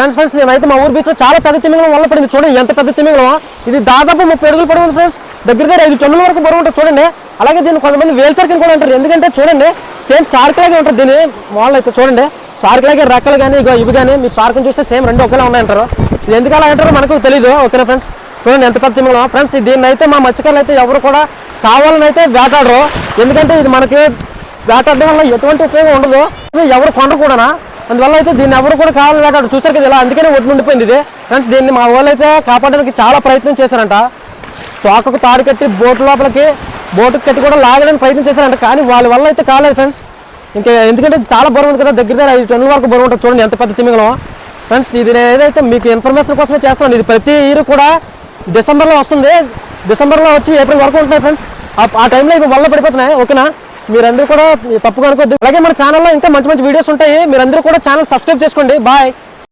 Friends friends నేనైతే మా ఊరు బీచ్లో చాలా పెద్ద తిమింగలం వల్ల పడింది. చూడండి ఎంత పెద్ద తిమింగలం ఇది దాదాపు ముప్పై అడుగులు పడి ఉంది ఫ్రెండ్స్ దగ్గర దగ్గర ఐదు టన్నుల వరకు బరువు ఉంటుంది చూడండి. అలాగే దీన్ని కొంతమంది వేల్ సర్కిల్ కూడా అంటారు. ఎందుకంటే చూడండి సేమ్ షార్క్ లాగే ఉంటుంది. దీని వాళ్ళు అయితే చూడండి షార్క్ రెక్కలు కానీ ఇగో ఇవి కానీ మీరు షార్క్ చూస్తే సేమ్ రెండు ఒకేలా ఉన్నాయంటారు. ఇది ఎందుకు అలా అంటారో మనకు తెలియదు ఓకేనా ఫ్రెండ్స్ చూడండి ఎంత పెద్ద తిమింగలం ఫ్రెండ్స్ దీన్ని అయితే మా మత్స్యకారులు అయితే ఎవరు కూడా కావాలని అయితే వేటాడరు. ఎందుకంటే ఇది మనకి వేటాడడం వల్ల ఎటువంటి ఉపయోగం ఉండదు. ఎవరు కొనరు కూడా అందువల్ల అయితే దీన్ని ఎవరు కూడా కావాలని వేటాడు చూసారు కదా ఇలా అందుకనే ఒడ్డు ఉండిపోయింది ఇది. ఫ్రెండ్స్ దీన్ని మా వాళ్ళు అయితే కాపాడడానికి చాలా ప్రయత్నం చేశారంట. తోకకు తాడు కట్టి బోటు లోపలికి బోటుకు కట్టి కూడా లాగడానికి ప్రయత్నం చేశారంట కానీ వాళ్ళ వల్ల అయితే కాలేదు ఫ్రెండ్స్ ఇంకా ఎందుకంటే చాలా బరువు ఉంది కదా దగ్గర దగ్గర ఐదు టన్నుల వరకు బరువు ఉంటుంది. చూడండి ఎంత పెద్ద తిమింగలం. ఫ్రెండ్స్ ఇది నేను ఏదైతే మీకు ఇన్ఫర్మేషన్ కోసమే చేస్తున్నాను ఇది ప్రతి ఇయర్ కూడా డిసెంబర్లో వస్తుంది. డిసెంబర్లో వచ్చి ఏప్రిల్ వరకు ఉంటున్నాయి ఫ్రెండ్స్ ఆ- ఆ టైంలో ఇవి వల్ల పడిపోతున్నాయి ఓకేనా? మీరందరూ కూడా తప్పుగా అనుకోద్దు అలాగే మన ఛానల్లో ఇంకా మంచి మంచి వీడియోస్ ఉంటాయి. మీరందరూ కూడా ఛానల్ సబ్స్క్రైబ్ చేసుకోండి. బాయ్.